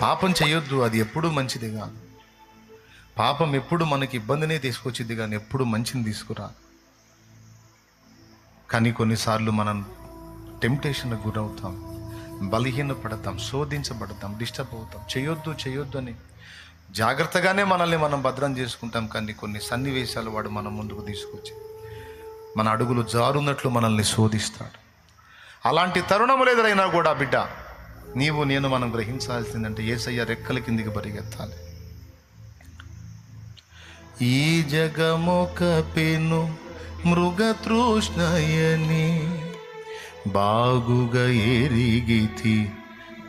పాపం చేయొద్దు అది ఎప్పుడూ మంచిది కాదు. పాపం ఎప్పుడు మనకి ఇబ్బందినే తీసుకొచ్చింది కానీ ఎప్పుడు మంచిని తీసుకురా. కానీ కొన్నిసార్లు మనం టెంప్టేషన్కి గురవుతాం బలహీన పడతాం శోధించబడతాం డిస్టర్బ్ అవుతాం. చేయొద్దు చేయొద్దు అని జాగ్రత్తగానే మనల్ని మనం భద్రం చేసుకుంటాం కానీ కొన్ని సన్నివేశాలు వాడు మనం ముందుకు తీసుకొచ్చి మన అడుగులు జారున్నట్లు మనల్ని శోధిస్తాడు. అలాంటి తరుణములు ఎదురైనా కూడా బిడ్డ నీవు నేను మనం గ్రహించాల్సిందంటే ఏసయ్య రెక్కల కిందికి పరిగెత్తాలి. ఈ జగమొక పెను మృగతృష్ణయని బాగుగా ఎరిగితి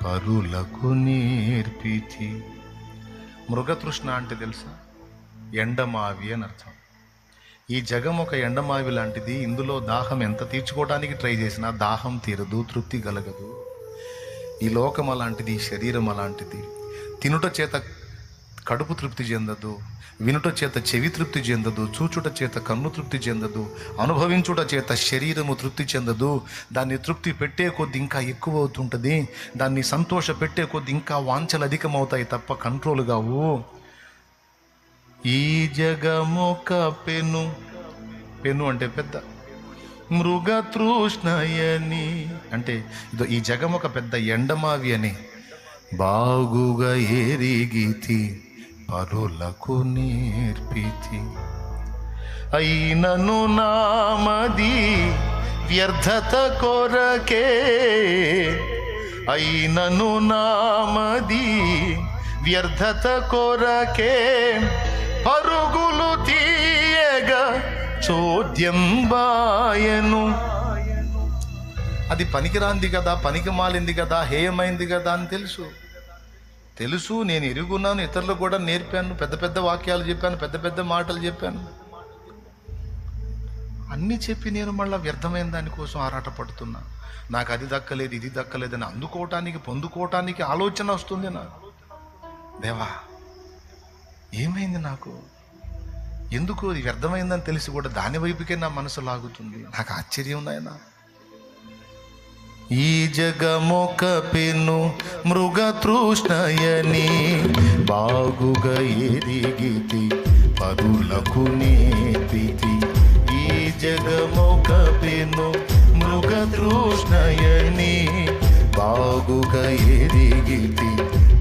పరులకు నేర్పితి. మృగతృష్ణ అంటే తెలుసా? ఎండమావి అని అర్థం. ఈ జగం ఒక ఎండమావి లాంటిది. ఇందులో దాహం ఎంత తీర్చుకోవడానికి ట్రై చేసినా దాహం తీరదు తృప్తి కలగదు. ఈ లోకం అలాంటిది ఈ శరీరం అలాంటిది. తినుట చేత కడుపు తృప్తి చెందదు వినుట చేత చెవి తృప్తి చెందదు చూచుట చేత కన్ను తృప్తి చెందదు అనుభవించుట చేత శరీరము తృప్తి చెందదు. దాన్ని తృప్తి పెట్టే కొద్ది ఇంకా ఎక్కువ అవుతుంటుంది దాన్ని సంతోష పెట్టే కొద్ది ఇంకా వాంఛలు అధికమవుతాయి తప్ప కంట్రోల్ కావు. ఈ జగమొక పెను. పెను అంటే పెద్ద మృగతృష్ణయని. అంటే ఇదో ఈ జగం ఒక పెద్ద ఎండమావి అని. బాగుగా ఎరిగితి పరులకు నేర్పితి. అయినను నామది వ్యర్థత కొరకే. అయినను నామది వ్యర్థత కొరకే. పరు చోద్యంబాయను. అది పనికిరాంది కదా పనికి మాలింది కదా హేయమైంది కదా అని తెలుసు. తెలుసు నేను ఎరుగున్నాను ఇతరులకు కూడా నేర్పాను పెద్ద పెద్ద వాక్యాలు చెప్పాను పెద్ద పెద్ద మాటలు చెప్పాను. అన్నీ చెప్పి నేను మళ్ళీ వ్యర్థమైన దానికోసం ఆరాటపడుతున్నా. నాకు అది దక్కలేదు ఇది దక్కలేదని అందుకోవటానికి పొందుకోవటానికి ఆలోచన వస్తుంది నాకు. దేవా ఏమైంది నాకు? ఎందుకు ఇది వ్యర్థమైందని తెలిసి కూడా దాని వైపుకే నా మనసు లాగుతుంది. నాకు ఆశ్చర్యం నాయన. ఈ జగమొక పెను మృగతృష్ణయని బాగుగా ఎరిగితి పరులకు నేర్పితి. ఈ జగమొక పెను మృగతృష్ణయని బాగుగా ఎరిగితి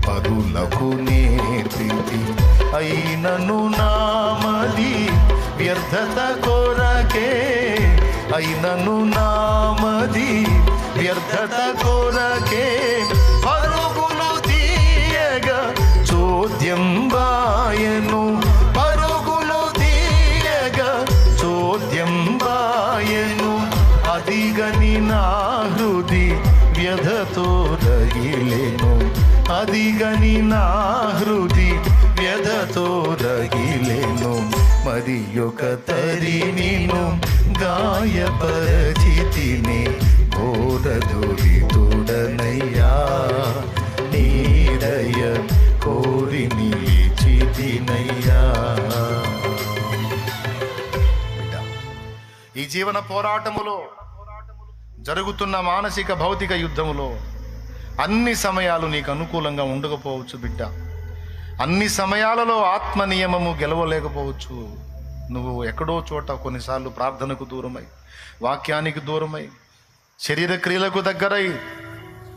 పరులకు నేర్పితి. అయినను నామది వ్యర్థత కోరకే. అయినను నామది వ్యర్థత కోరకే. పరుగులు తీయగా చోద్యం బాయను. పరుగులు తీయగా చోద్యం బాయను. అదిగని నా హృది వ్యధతో రగిలేను అదిగని నా హృది వ్యధతో రగిలేను మరి ఒక తరి నేను గాయపరచితిని ఘోరదురి తోడనయ్యా నీదయ కోరి నిలిచితినయ్యా. ఈ జీవన పోరాటములో జరుగుతున్న మానసిక భౌతిక యుద్ధములో అన్ని సమయాలు నీకు అనుకూలంగా ఉండకపోవచ్చు బిడ్డ. అన్ని సమయాలలో ఆత్మ నియమము గెలవలేకపోవచ్చు. నువ్వు ఎక్కడో చోట కొన్నిసార్లు ప్రార్థనకు దూరమై వాక్యానికి దూరమై శరీర క్రియలకు దగ్గరై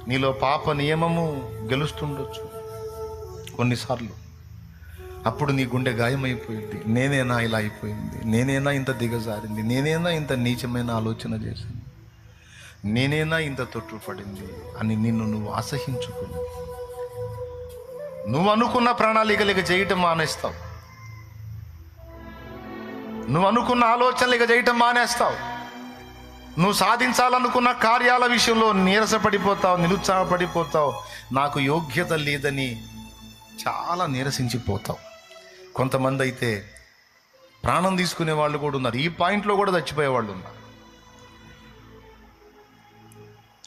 నీలో పాప నియమము గెలుస్తుండొచ్చు. కొన్నిసార్లు అప్పుడు నీ గుండె గాయమైపోయింది. నేనేనా ఇలా అయిపోయింది? నేనేనా ఇంత దిగజారింది? నేనేనా ఇంత నీచమైన ఆలోచన చేసింది? నేనేనా ఇంత తొట్టుపడింది అని నిన్ను నువ్వు అసహించుకుని నువ్వు అనుకున్న ప్రణాళికలు ఇక చేయటం మానేస్తావు. నువ్వు అనుకున్న ఆలోచనలు ఇక చేయటం మానేస్తావు. నువ్వు సాధించాలనుకున్న కార్యాల విషయంలో నీరసపడిపోతావు నిరుత్సాహపడిపోతావు. నాకు యోగ్యత లేదని చాలా నీరసించిపోతావు. కొంతమంది అయితే ప్రాణం తీసుకునే వాళ్ళు కూడా ఉన్నారు. ఈ పాయింట్లో కూడా చచ్చిపోయే వాళ్ళు ఉన్నారు.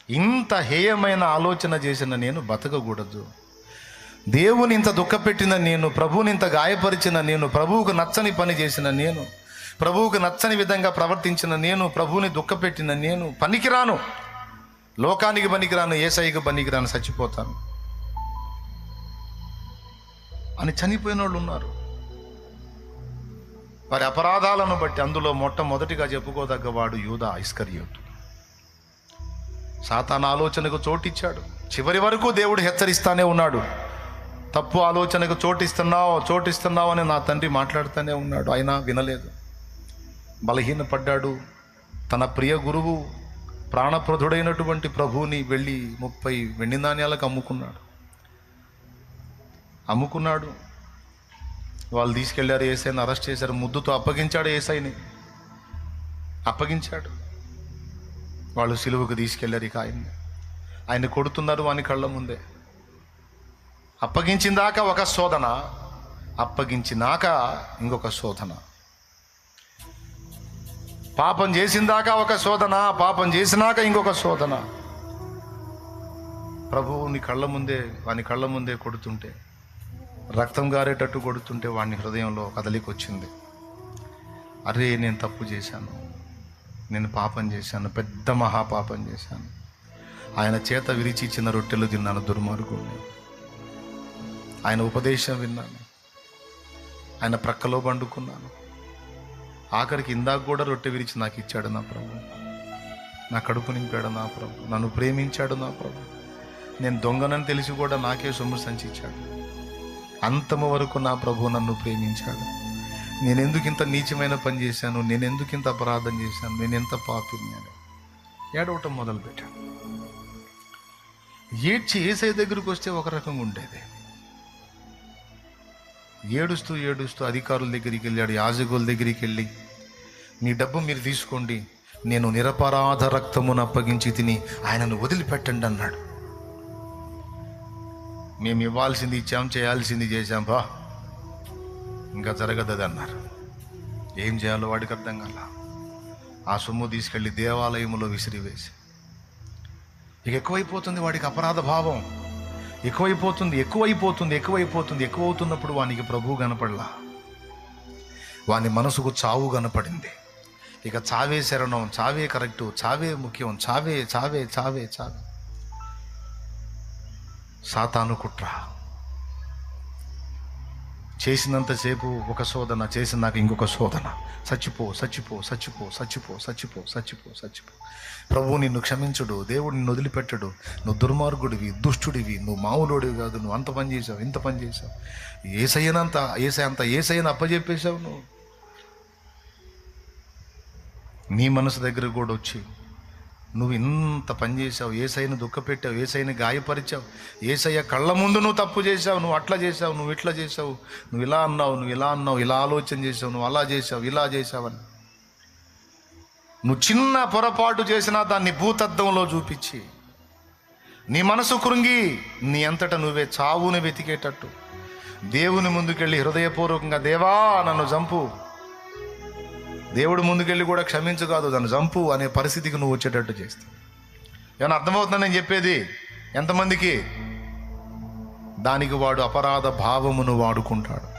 ఇంత హేయమైన ఆలోచన చేసిన నేను బతకకూడదు. దేవుని ఇంత దుఃఖపెట్టిన నేను ప్రభువుని ఇంత గాయపరిచిన నేను ప్రభువుకు నచ్చని పని చేసిన నేను ప్రభువుకు నచ్చని విధంగా ప్రవర్తించిన నేను ప్రభువుని దుఃఖపెట్టిన నేను పనికిరాను. లోకానికి పనికిరాను ఏసైకి పనికిరాను చచ్చిపోతాను. అని చనిపోయిన వాళ్ళు ఉన్నారు. వారి అపరాధాలను బట్టి అందులో మొట్టమొదటిగా చెప్పుకోదగ్గవాడు యూదా ఐస్కర్యోతు సాతాన ఆలోచనకు చోటిచ్చాడు. చివరి వరకు దేవుడు హెచ్చరిస్తానే ఉన్నాడు. తప్పు ఆలోచనకు చోటిస్తున్నావు చోటిస్తున్నావు అని నా తండ్రి మాట్లాడుతూనే ఉన్నాడు. అయినా వినలేదు. బలహీనపడ్డాడు. తన ప్రియ గురువు ప్రాణప్రధుడైనటువంటి ప్రభువుని వెళ్ళి ముప్పై వెండి నాణ్యాలకు అమ్ముకున్నాడు. అమ్ముకున్నాడు. వాళ్ళు తీసుకెళ్ళారు ఏసైని అరెస్ట్ చేశారు. ముద్దుతో అప్పగించాడు ఏసైని. అప్పగించాడు. వాళ్ళు సిలువకు తీసుకెళ్ళారు ఇక ఆయన్ని. ఆయన కొడుతున్నారు వాని కళ్ళ ముందే. అప్పగించిందాక ఒక శోధన అప్పగించినాక ఇంకొక శోధన. పాపం చేసిందాక ఒక శోధన పాపం చేసినాక ఇంకొక శోధన. ప్రభువుని కళ్ళ ముందే వాని కళ్ళ ముందే కొడుతుంటే రక్తం గారేటట్టు కొడుతుంటే వాడిని హృదయంలో కదలికొచ్చింది. అరే నేను తప్పు చేశాను. నేను పాపం చేశాను పెద్ద మహాపాపం చేశాను. ఆయన చేత విరిచి ఇచ్చిన రొట్టెలు తిన్నాను దుర్మార్గుడిని ఆయన ఉపదేశం విన్నాను. ఆయన ప్రక్కలో పండుకున్నాను. ఆఖరికి ఇందాక కూడా రొట్టె విరిచి నాకు ఇచ్చాడు నా ప్రభు. నా కడుపు నింపాడు నా ప్రభు. నన్ను ప్రేమించాడు నా ప్రభు. నేను దొంగనని తెలిసి కూడా నాకే సొమ్ము సంచిచ్చాడు. అంతము వరకు నా ప్రభు నన్ను ప్రేమించాడు. నేను ఎందుకు ఇంత నీచమైన పని చేశాను? నేను ఎందుకు ఇంత అపరాధం చేశాను? నేను ఎంత పాపిని అని. ఏడవటం మొదలుపెట్టాను. ఏడ్చి ఏసై దగ్గరికి వస్తే ఒక రకంగా ఉండేది. ఏడుస్తూ ఏడుస్తూ అధికారుల దగ్గరికి వెళ్ళాడు యాజకుల దగ్గరికి వెళ్ళి మీ డబ్బు మీరు తీసుకోండి నేను నిరపరాధ రక్తమును అప్పగించి తిని ఆయనను వదిలిపెట్టండి అన్నాడు. మేము ఇవ్వాల్సింది ఇచ్చాం చేయాల్సింది చేశాం బా. ఇంకా జరగదది అన్నారు ఏం చేయాలో వాడికి అర్థం కాల. ఆ సొమ్ము తీసుకెళ్ళి దేవాలయంలో విసిరివేసి. ఇక ఎక్కువైపోతుంది వాడికి అపరాధ భావం. ఎక్కువైపోతుంది ఎక్కువైపోతుంది ఎక్కువైపోతుంది ఎక్కువ అవుతున్నప్పుడు వానికి ప్రభువు కనపడలా. వాని మనసుకు చావు కనపడింది. ఇక చావే శరణం చావే కరెక్టు చావే ముఖ్యం చావే చావే చావే చావే. సాతాను కుట్ర. చేసినంతసేపు ఒక శోధన చేసినాక ఇంకొక శోధన. చచ్చిపో చచ్చిపో చచ్చిపో చచ్చిపో చచ్చిపో చచ్చిపో చచ్చిపో ప్రభువు నిన్ను క్షమించుడు దేవుడు నిన్ను వదిలిపెట్టడు. నువ్వు దుర్మార్గుడివి దుష్టుడివి నువ్వు మామూలుడివి కాదు. నువ్వు అంత పని చేసావు ఇంత పని చేసావు ఏసయ్యనంత ఏసై అంత ఏసయ్యను అప్పచెప్పేశావు నువ్వు. నీ మనసు దగ్గర కూడా వచ్చి నువ్వు ఇంత పని చేసావు ఏసైని దుఃఖపెట్టావు ఏసైని గాయపరిచావు ఏసయ్య కళ్ళ ముందు నువ్వు తప్పు చేసావు నువ్వు అట్లా చేసావు నువ్వు ఇట్లా చేసావు నువ్వు ఇలా అన్నావు నువ్వు ఇలా అన్నావు ఇలా ఆలోచన చేసావు నువ్వు అలా చేసావు ఇలా చేసావని నువ్వు చిన్న పొరపాటు చేసినా దాన్ని భూతద్దంలో చూపించి నీ మనసు కృంగి నీ అంతటా నువ్వే చావుని వెతికేటట్టు. దేవుని ముందుకెళ్ళి హృదయపూర్వకంగా దేవా నన్ను చంపు. దేవుడు ముందుకెళ్ళి కూడా క్షమించు కాదు దాన్ని చంపు అనే పరిస్థితికి నువ్వు వచ్చేటట్టు చేస్తావు. ఏమైనా అర్థమవుతుందా నేను చెప్పేది? ఎంతమందికి? దానికి వాడు అపరాధ భావమును వాడుకుంటాడు.